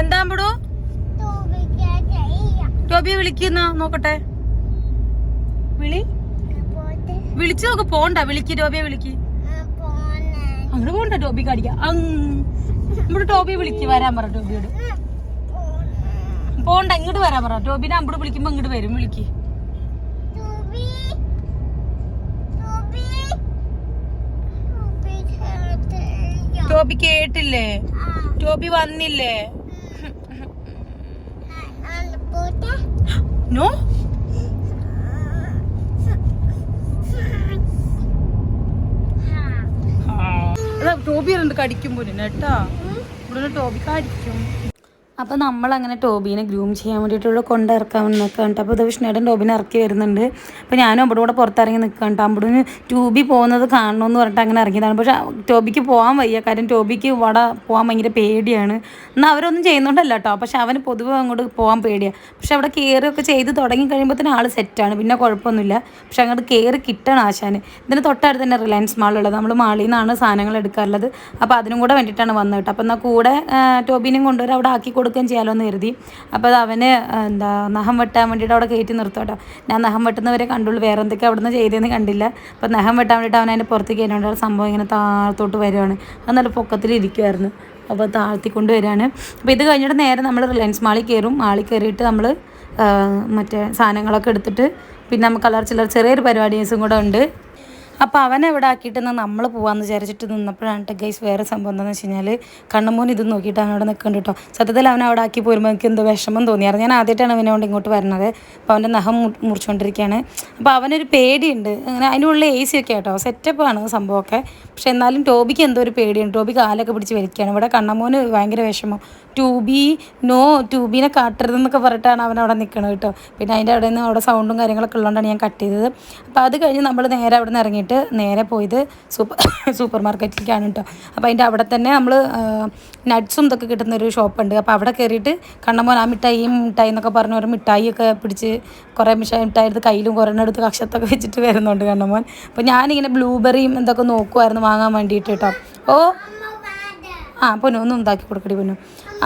എന്താ അമ്പടോ ടോബിയെ വിളിക്കുന്ന? നോക്കട്ടെ. വിളി. വിളിച്ചു നോക്ക് പോണ്ട. വിളിക്ക് ടോബിയെ വിളിക്ക്. അങ്ങോട്ട് പോണ്ട ടോബി നമ്മുടെ ടോബിയെ വിളിക്ക് വരാൻ പറ ടോബിയോട്. പോണ്ട ഇങ്ങോട്ട് വരാൻ പറ. ടോബിനെ അമ്പട് വിളിക്കുമ്പോ ഇങ്ങോട്ട് വരും വിളിക്ക്. ടോബി കേട്ടില്ലേ? ടോബി വന്നില്ലേ? ¿No? ടോബി കടിക്കും പോലെ കേട്ടാ ഇവിടെ ടോബി കടിക്കും അപ്പോൾ നമ്മളങ്ങനെ ടോബീനെ ഗ്രൂം ചെയ്യാൻ വേണ്ടിയിട്ടുള്ള കൊണ്ടിറക്കാൻ നിൽക്കുന്നുണ്ട് അപ്പോൾ വിഷ്ണുടൻ ടോബിനെ ഇറക്കി വരുന്നുണ്ട്. അപ്പോൾ ഞാനും അവിടെ കൂടെ പുറത്തിറങ്ങി നിൽക്കുന്നുണ്ട് അമ്പടിന് ട്യൂബിൽ പോകുന്നത് കാണണമെന്ന് പറഞ്ഞിട്ട് അങ്ങനെ ഇറങ്ങിയതാണ്. പക്ഷേ ടോബിക്ക് പോകാൻ വയ്യ. കാര്യം ടോബിക്ക് ഇവിടെ പോകാൻ ഭയങ്കര പേടിയാണ്. എന്നാൽ അവരൊന്നും ചെയ്യുന്നുണ്ടല്ല കേട്ടോ. പക്ഷേ അവന് പൊതുവെ അങ്ങോട്ട് പോകാൻ പേടിയാണ് പക്ഷേ അവിടെ കയറിയൊക്കെ ചെയ്ത് തുടങ്ങി കഴിയുമ്പോൾ തന്നെ ആൾ സെറ്റാണ് പിന്നെ കുഴപ്പമൊന്നുമില്ല. പക്ഷേ അങ്ങോട്ട് കയറി കിട്ടണം ആശാന്. ഇതിന് തൊട്ടടുത്ത് തന്നെ റിലയൻസ് മാളുള്ളത് നമ്മൾ മാളിൽ നിന്നാണ് സാധനങ്ങൾ എടുക്കാറുള്ളത്. അപ്പോൾ അതിനും കൂടെ വേണ്ടിയിട്ടാണ് വന്നത് കേട്ടോ. അപ്പോൾ എന്നാൽ കൂടെ ടോബിനെയും കൊണ്ടുവരാൻ അവിടെ ആക്കി കൊടുക്കുകയും ചെയ്യാമല്ലോ എന്ന് കരുതി. അപ്പോൾ അത് അവന് എന്താ നഖം വെട്ടാൻ വേണ്ടിയിട്ട് അവിടെ കയറ്റി നിർത്തും കേട്ടോ. ഞാൻ നഖം വെട്ടുന്നവരെ കണ്ടുള്ളൂ വേറെ എന്തൊക്കെ അവിടെ നിന്ന് ചെയ്തതെന്ന് കണ്ടില്ല. അപ്പോൾ നഖം വെട്ടാൻ വേണ്ടിയിട്ട് അവൻ അതിന്റെ പുറത്ത് കയറിയോണ്ട് സംഭവം ഇങ്ങനെ താഴത്തോട്ട് വരുവാണ്. അത് നല്ല പൊക്കത്തിൽ ഇരിക്കുമായിരുന്നു അപ്പോൾ താഴ്ത്തിക്കൊണ്ട് വരികയാണ് അപ്പോൾ ഇത് കഴിഞ്ഞിട്ട് നേരെ നമ്മൾ റിലയൻസ് മാളിൽ കയറും. മാളിൽ കയറിയിട്ട് നമ്മൾ മറ്റേ സാധനങ്ങളൊക്കെ എടുത്തിട്ട് പിന്നെ നമുക്ക് കളർ ചില്ലർ ചെറിയൊരു പരിപാടീസും കൂടെ ഉണ്ട്. അപ്പോൾ അവൻ എവിടെ ആക്കിയിട്ട് നമ്മൾ പോകാമെന്ന് വിചാരിച്ചിട്ട് നിന്നപ്പോഴാണ് ഗൈസ് വേറെ സംഭവം എന്താണെന്ന് വെച്ച് കഴിഞ്ഞാൽ കണ്ണമോൻ ഇത് നോക്കിയിട്ട് അവിടെ നിൽക്കുന്നുണ്ട് കേട്ടോ സത്യത്തിൽ അവൻ അവിടെ ആക്കി പോരുമ്പോൾ എനിക്ക് എന്തോ വിഷമം തോന്നിയായിരുന്നു ഞാൻ ആദ്യമായിട്ടാണ് കൊണ്ട് ഇങ്ങോട്ട് വരുന്നത് അപ്പോൾ അവന്റെ നഖം മുറിച്ചുകൊണ്ടിരിക്കുകയാണ് അപ്പോൾ അവനൊരു പേടിയുണ്ട്. അങ്ങനെ അതിന്റെ ഉള്ളിൽ എ സി ഒക്കെ കേട്ടോ സെറ്റപ്പാണ് സംഭവമൊക്കെ. പക്ഷേ എന്നാലും ടോബിക്ക് എന്തോ ഒരു പേടിയുണ്ട്. ടോബി കാലൊക്കെ പിടിച്ച് വലിക്കുകയാണ്. ഇവിടെ കണ്ണമോന് ഭയങ്കര വിഷമം. ട്യൂബി നോ ട്യൂബിനെ കാട്ടരുതെന്നൊക്കെ പറഞ്ഞിട്ടാണ് അവൻ അവിടെ നിൽക്കുന്നത് കേട്ടോ പിന്നെ അതിന്റെ അവിടെ നിന്ന് അവിടെ സൗണ്ടും കാര്യങ്ങളൊക്കെ ഉള്ളതുകൊണ്ടാണ് ഞാൻ കട്ട് ചെയ്തത്. അപ്പോൾ അത് കഴിഞ്ഞ് നമ്മൾ നേരെ അവിടെ നിന്ന് ഇറങ്ങിയിട്ട് നേരെ പോയത് സൂപ്പർ സൂപ്പർ മാർക്കറ്റിലേക്കാണ് കേട്ടോ അപ്പോൾ അതിന്റെ അവിടെ തന്നെ നമ്മൾ നട്ട്സും ഇതൊക്കെ ഒരു ഷോപ്പുണ്ട്. അപ്പോൾ അവിടെ കയറിയിട്ട് കണ്ണമോൻ ആ മിഠായി മിഠായി എന്നൊക്കെ പറഞ്ഞ് ഓരോ മിഠായിയൊക്കെ പിടിച്ച് കുറേ മിഠായി മിഠായി എടുത്ത് കയ്യിലും കുറേ എടുത്ത് കക്ഷത്തൊക്കെ വെച്ചിട്ട് വരുന്നുണ്ട് കണ്ണമോൻ അപ്പോൾ ഞാനിങ്ങനെ ബ്ലൂബെറിയും എന്തൊക്കെ നോക്കുമായിരുന്നു വാങ്ങാൻ വേണ്ടിയിട്ട് കേട്ടോ ഓ ആ പൊന്നു ഒന്നും ഉണ്ടാക്കി കൊടുക്കടി പൊന്നു.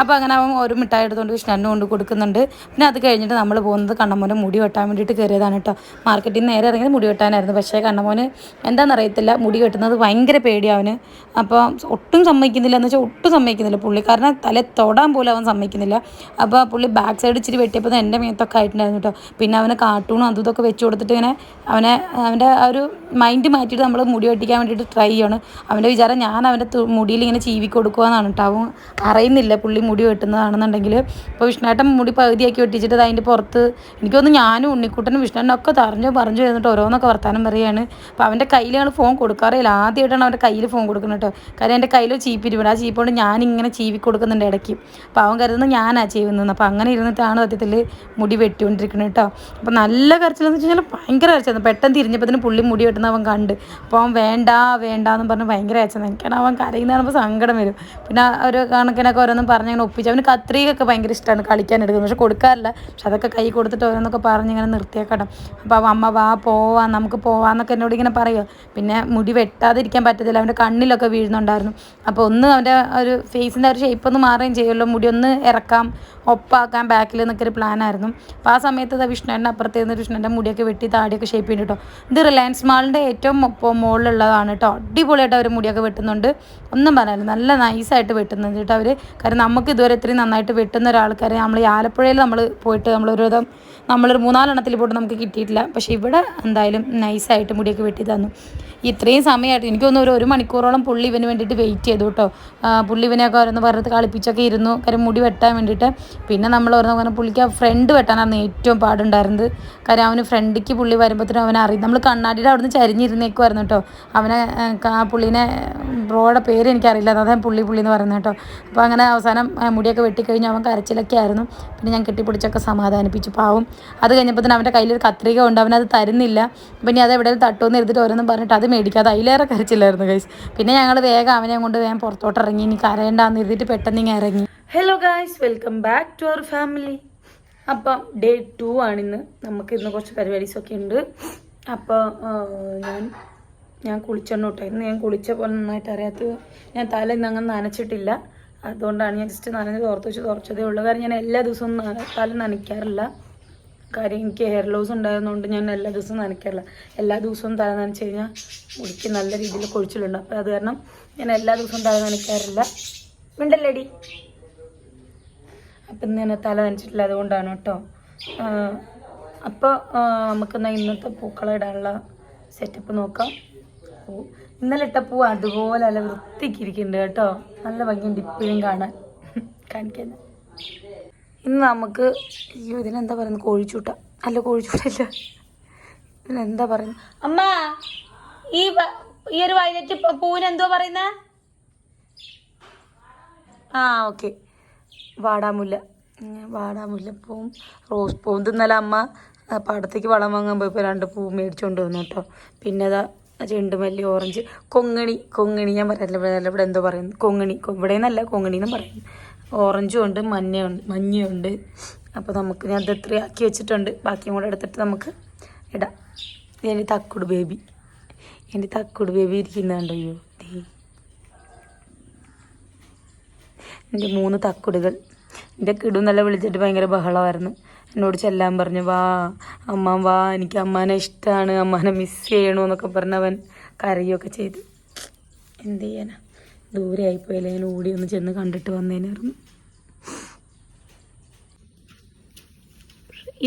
അപ്പോൾ അങ്ങനെ അവൻ ഒരു മിഠായി എടുത്തുകൊണ്ട് കൃഷ്ണനും കൊണ്ട് കൊടുക്കുന്നുണ്ട്. പിന്നെ അത് കഴിഞ്ഞിട്ട് നമ്മൾ പോകുന്നത് കണ്ണമോനെ മുടി വെട്ടാൻ വേണ്ടിയിട്ട് കയറിയതാണ് കേട്ടോ. മാർക്കറ്റിൽ നിന്ന് നേരെ ഇറങ്ങിയത് മുടി വെട്ടാനായിരുന്നു. പക്ഷേ കണ്ണമോന് എന്താണെന്നറിയത്തില്ല മുടി വെട്ടുന്നത് ഭയങ്കര പേടിയാവന് അപ്പോൾ ഒട്ടും സമ്മതിക്കുന്നില്ല. എന്ന് വെച്ചാൽ ഒട്ടും സമ്മതിക്കുന്നില്ല കാരണം തല തൊടാൻ പോലും അവൻ സമ്മതിക്കുന്നില്ല. അപ്പോൾ പുള്ളി ബാക്ക് സൈഡ് ഇച്ചിരി വെട്ടിയപ്പോൾ എന്റെ മേത്തൊക്കെ ആയിട്ടുണ്ടായിരുന്നു കേട്ടോ. പിന്നെ അവന് കാർട്ടൂണും അതും ഇതൊക്കെ വെച്ച് കൊടുത്തിട്ട് ഇങ്ങനെ അവനെ അവന്റെ ആ ഒരു മൈൻഡ് മാറ്റിയിട്ട് നമ്മൾ മുടി വെട്ടിക്കാൻ വേണ്ടിയിട്ട് ട്രൈ ചെയ്യാണ്. അവന്റെ വിചാരം ഞാൻ അവന്റെ മുടിയിൽ ഇങ്ങനെ ചീവി എന്നാണ് കേട്ടോ. അവൻ അറിയുന്നില്ല പുള്ളി മുടി വെട്ടുന്നതാണെന്നുണ്ടെങ്കിൽ ഇപ്പോൾ വിഷ്ണുവേട്ടൻ മുടി പകുതിയാക്കി വെട്ടിച്ചിട്ട് അത് അതിന്റെ പുറത്ത് എനിക്ക് തോന്നുന്നു ഞാനും ഉണ്ണിക്കുട്ടനും വിഷ്ണുവിനും ഒക്കെ തറഞ്ഞോ പറഞ്ഞു എന്നിട്ട് ഓരോന്നൊക്കെ വർത്താനം പറയുകയാണ്. അപ്പോൾ അവന്റെ ഞങ്ങൾ ഫോൺ കൊടുക്കാറില്ല ആദ്യമായിട്ടാണ് അവന്റെ കയ്യിൽ ഫോൺ കൊടുക്കുന്നത് കേട്ടോ. കാര്യം എന്റെ കയ്യിൽ ചീപ്പിരിവുണ്ട് ആ ചീപ്പ് കൊണ്ട് ഞാനിങ്ങനെ ചീവി കൊടുക്കുന്നുണ്ട് ഇടയ്ക്ക്. അപ്പോൾ അവൻ കരുതുന്നത് ഞാനാ ചെയ്യുന്നത് അപ്പോൾ അങ്ങനെ ഇരുന്നിട്ടാണ് സത്യത്തിൽ മുടി വെട്ടിക്കൊണ്ടിരിക്കുന്നത് കേട്ടോ. അപ്പോൾ നല്ല കരച്ചിലെന്ന് വെച്ച് കഴിഞ്ഞാൽ ഭയങ്കര കരച്ചായിരുന്നു പെട്ടെന്ന് തിരിഞ്ഞപ്പോഴത്തേന് പുള്ളി മുടി വെട്ടുന്ന അവൻ കണ്ട്. അപ്പോൾ അവൻ വേണ്ട വേണ്ട എന്ന് പറഞ്ഞ് ഭയങ്കര അയച്ചത് എനിക്കാണ് അവൻ കരയുന്ന കാണുമ്പോൾ സങ്കടം വരും. പിന്നെ ഒരു കണക്കിനൊക്കെ ഓരോന്നും പറഞ്ഞ് അങ്ങനെ ഒപ്പിച്ച്. അവന് കത്രികയൊക്കെ ഭയങ്കര ഇഷ്ടമാണ് കളിക്കാൻ എടുക്കുന്നത്. പക്ഷെ കൊടുക്കാറില്ല. പക്ഷെ അതൊക്കെ കൈ കൊടുത്തിട്ട് ഓരോന്നൊക്കെ പറഞ്ഞ് ഇങ്ങനെ നിർത്തിയേക്കട്ടെ അപ്പോൾ അമ്മ വാ പോവാ നമുക്ക് പോവാന്നൊക്കെ എന്നോട് ഇങ്ങനെ പറയുമോ പിന്നെ മുടി വെട്ടാതിരിക്കാൻ പറ്റത്തില്ല. അവന്റെ കണ്ണിലൊക്കെ വീഴുന്നുണ്ടായിരുന്നു. അപ്പോൾ ഒന്ന് അവന്റെ ഒരു ഫേസിന്റെ ഒരു ഷേപ്പ് ഒന്ന് മാറുകയും ചെയ്യുമല്ലോ. മുടി ഒന്ന് ഇറക്കാം ഒപ്പാക്കാം ബാക്കിൽ നിന്നൊക്കെ ഒരു പ്ലാനായിരുന്നു അപ്പോൾ ആ സമയത്ത് ദാ വിഷ്ണുവിന്റെ അപ്പുറത്തേന്ന് വിഷ്ണുവിന്റെ മുടിയൊക്കെ വെട്ടി താടിയൊക്കെ ഷേപ്പ് ചെയ്യും കേട്ടോ. ഇത് റിലയൻസ് മാളിന്റെ ഏറ്റവും മുകളിലുള്ളതാണ് കേട്ടോ. അടിപൊളിയായിട്ട് അവർ മുടിയൊക്കെ വെട്ടുന്നുണ്ട്. ഒന്നും പറയാനില്ല. നല്ല നൈസായിട്ട് വെട്ടുന്നുണ്ട് കേട്ടോ അവർ കാരണം നമുക്ക് ഇതുവരെ ഇത്രയും നന്നായിട്ട് വെട്ടുന്ന ഒരാൾക്കാരെ നമ്മൾ ഈ ആലപ്പുഴയിൽ നമ്മൾ പോയിട്ട് നമ്മളൊരു വിധം നമ്മളൊരു മൂന്നാലെണ്ണത്തിൽ പോയിട്ട് നമുക്ക് കിട്ടിയിട്ടില്ല. പക്ഷേ ഇവിടെ എന്തായാലും നൈസായിട്ട് മുടിയൊക്കെ വെട്ടി തന്നു. ഇത്രയും സമയമായിട്ട്. എനിക്ക് തോന്നുന്നു ഒരു മണിക്കൂറോളം പുള്ളി ഇവന് വേണ്ടിയിട്ട് വെയിറ്റ് ചെയ്തു കേട്ടോ. പുള്ളി ഇവനെയൊക്കെ ഓരോന്ന് പറഞ്ഞിട്ട് കളിപ്പിച്ചൊക്കെ ഇരുന്നു. കാര്യം മുടി വെട്ടാൻ വേണ്ടിയിട്ട്. പിന്നെ നമ്മൾ ഓരോന്ന് പറഞ്ഞാൽ പുള്ളിക്ക് ഫ്രണ്ട് വെട്ടാനാണ് ഏറ്റവും പാടുണ്ടായിരുന്നത്. കാര്യം അവന് ഫ്രണ്ടിക്ക് പുള്ളി വരുമ്പോഴത്തേനും അവനെ അറിയും. നമ്മൾ കണ്ണാടിയുടെ അവിടുന്ന് ചരിഞ്ഞിരുന്നേക്കുമായിരുന്നു കേട്ടോ. അവനെ ആ, പുള്ളിനെ ബ്രോയുടെ പേര് എനിക്കറിയില്ല. അതാണ് പുള്ളി പുള്ളി എന്ന് പറയുന്നത് കേട്ടോ. അപ്പോൾ അങ്ങനെ അവസാനം മുടിയൊക്കെ വെട്ടിക്കഴിഞ്ഞ് അവൻ കരച്ചിലൊക്കെ ആയിരുന്നു. പിന്നെ ഞാൻ കെട്ടിപ്പിടിച്ചൊക്കെ സമാധാനിപ്പിച്ചു. പാവും. അത് കഴിഞ്ഞപ്പോൾ തന്നെ അവന്റെ കയ്യിലൊരു കത്രിക ഉണ്ട്. അവനത് തരുന്നില്ല. പിന്നെ അത് എവിടെയും തട്ടുമെന്ന് എടുത്തിട്ട് ഓരോന്നും പറഞ്ഞിട്ട് അത് മേടിക്കാതെ അതിലേറെ കരച്ചില്ലായിരുന്നു ഗൈസ് പിന്നെ ഞങ്ങൾ വേഗം അവനെ കൊണ്ട് വേഗം പുറത്തോട്ട് ഇറങ്ങി. ഇനി കരയണ്ടാന്ന് എഴുതിയിട്ട് പെട്ടെന്ന് ഇങ്ങനെ ഇറങ്ങി. Hello guys welcome back to our family appam day two ആണിന്ന്. നമുക്ക് ഇന്ന് കുറച്ച് പരിപാടീസൊക്കെ ഉണ്ട്. അപ്പോൾ ഞാൻ ഞാൻ കുളിച്ചെണ്ണ കേട്ടോ ഇന്ന് ഞാൻ കുളിച്ച പോലെ നന്നായിട്ട് അറിയാത്ത ഞാൻ തല ഇന്ന് അങ്ങനെ നനച്ചിട്ടില്ല. അതുകൊണ്ടാണ് ഞാൻ ജസ്റ്റ് നനഞ്ഞ് തോർത്ത് വെച്ച് തുറച്ചതേ ഉള്ളൂ. കാരണം ഞാൻ എല്ലാ ദിവസവും തല നനയ്ക്കാറില്ല. കാര്യം എനിക്ക് ഹെയർ ലോസ് ഉണ്ടായതുകൊണ്ട് ഞാൻ എല്ലാ ദിവസവും നനയ്ക്കാറില്ല. എല്ലാ ദിവസവും തല നനച്ച് കഴിഞ്ഞാൽ മുടിക്ക് നല്ല രീതിയിൽ കൊഴിച്ചിലുണ്ട്. അപ്പോൾ അത് കാരണം ഞാൻ എല്ലാ ദിവസവും തല നനയ്ക്കാറില്ല. ഉണ്ടല്ലേടി അപ്പം ഞാൻ തല നനച്ചിട്ടില്ല അതുകൊണ്ടാണ് കേട്ടോ. അപ്പോൾ നമുക്കെന്നാൽ ഇന്നത്തെ പൂക്കളെ ഇടാനുള്ള സെറ്റപ്പ് നോക്കാം. പൂ ഇന്നലെ ഇട്ട പൂ അതുപോലെ നല്ല വൃത്തിക്കിരിക്കുന്നുണ്ട് കേട്ടോ. നല്ല ഭംഗിയുണ്ട് ഇപ്പോഴും കാണാൻ. കാണിക്കാൻ. ഇന്ന് നമുക്ക് അയ്യോ ഇതിനെന്താ പറയുന്നത്? കോഴിച്ചൂട്ട. അല്ല കോഴിച്ചൂട്ടല്ല ഇതിനെന്താ പറയുന്നത്? അമ്മ ഈ ഈ ഒരു വയലറ്റ് എന്തോ പറയുന്നേ? ആ ഓക്കെ. വാടാമുല്ല. വാടാമുല്ല പൂവും റോസ് പൂവും. തിന്നല അമ്മ പാടത്തേക്ക് വളം വാങ്ങാൻ പോയപ്പോൾ രണ്ട് പൂ മേടിച്ചുകൊണ്ട് വന്നു കേട്ടോ. പിന്നെ അതാ ചെണ്ടുമല്ലി ഓറഞ്ച് കൊങ്ങണി. കൊങ്ങണി ഞാൻ പറയല്ല ഇവിടെ എന്തോ പറയുന്നു. കൊങ്ങണി. ഇവിടെ നിന്നല്ല കൊങ്ങണി എന്നും പറയുന്നു. ഓറഞ്ചും ഉണ്ട് മഞ്ഞയുണ്ട് മഞ്ഞയുണ്ട് അപ്പോൾ നമുക്ക് ഞാൻ അത് ഇത്രയും ആക്കി വെച്ചിട്ടുണ്ട് ബാക്കിയും കൂടെ എടുത്തിട്ട് നമുക്ക് ഇടാം. എന്റെ തക്കുട് ബേബി. എന്റെ തക്കുട് ബേബി ഇരിക്കുന്നുണ്ടോ അയ്യോ? എന്റെ മൂന്ന് തക്കുടുകൾ. എന്റെ നല്ല വിളിച്ചിട്ട് ഭയങ്കര ബഹളമായിരുന്നു. എന്നോട് ചെല്ലാൻ പറഞ്ഞു വാ അമ്മ വാ എനിക്ക് അമ്മാനെ ഇഷ്ടമാണ് അമ്മാനെ മിസ് ചെയ്യണമെന്നൊക്കെ പറഞ്ഞ് അവൻ കരയൊക്കെ ചെയ്ത്. എന്ത് ചെയ്യാനാ? ദൂരെ ആയിപ്പോയില്ലേ ഞാൻ ഓടി ഒന്ന് ചെന്ന് കണ്ടിട്ട് വന്നേനായിരുന്നു.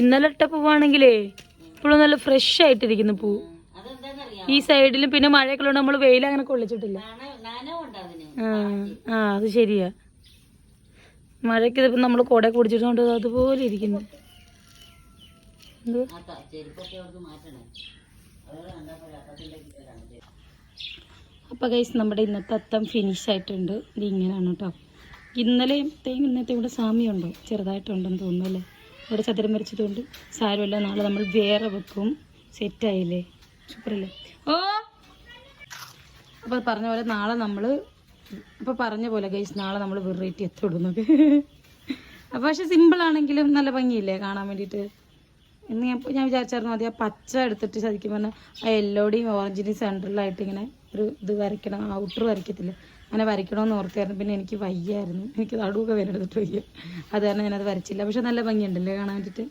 ഇന്നലെ ഇട്ട പൂവാണെങ്കിലേ ഇപ്പോഴും നല്ല ഫ്രഷ് ആയിട്ടിരിക്കുന്നു പൂ. ഈ സൈഡിലും പിന്നെ മഴയൊക്കെ ഉള്ളത് നമ്മൾ വെയിൽ അങ്ങനെ കൊള്ളിച്ചിട്ടില്ല. ആ അത് ശരിയാ. മഴയ്ക്ക് ഇതിപ്പോ നമ്മൾ കുട കുടിച്ചിട്ടുണ്ട് അതുപോലെ ഇരിക്കുന്നു. എന്ത്? അപ്പൊ ഗൈസ് നമ്മുടെ ഇന്നത്തെ അത്തം ഫിനിഷ് ആയിട്ടുണ്ട്. ഇത് ഇങ്ങനെയാണ് കേട്ടോ ഇന്നലെയും തേയും ഇന്നത്തെ ഇവിടെ സാമ്യമുണ്ടോ ചെറുതായിട്ടുണ്ടെന്ന് തോന്നുന്നു അല്ലേ? ഇവിടെ ചതുരം വരച്ചതുകൊണ്ട് സാരമില്ല. നാളെ നമ്മൾ വേറെ വെക്കും. സെറ്റായില്ലേ സൂപ്പറല്ലേ ഓ! അപ്പോൾ പറഞ്ഞ പോലെ നാളെ നമ്മൾ അപ്പോൾ പറഞ്ഞ പോലെ ഗൈസ് നാളെ നമ്മൾ വെറൈറ്റി എത്തിവിടുന്നത് അപ്പോൾ പക്ഷെ സിമ്പിളാണെങ്കിലും നല്ല ഭംഗിയില്ലേ കാണാൻ വേണ്ടിയിട്ട്? ഇന്ന് ഞാൻ ഞാൻ വിചാരിച്ചായിരുന്നു മതി ആ പച്ച എടുത്തിട്ട് ശരിക്കും പറഞ്ഞാൽ ആ യെല്ലോടെയും ഓറഞ്ചിന്റെയും സെന്ററിലായിട്ട് ഇങ്ങനെ ഒരു ഇത് വരയ്ക്കണം. ഔട്ടർ വരയ്ക്കത്തില്ല. അങ്ങനെ വരയ്ക്കണമെന്ന് ഓർത്തായിരുന്നു. പിന്നെ എനിക്ക് വയ്യായിരുന്നു. എനിക്ക് നടുവൊക്കെ വരെടുത്തിട്ട് വയ്യ. അത് കാരണം ഞാനത് വരച്ചില്ല. പക്ഷെ നല്ല ഭംഗിയുണ്ടല്ലേ കാണാൻ വേണ്ടിയിട്ട്?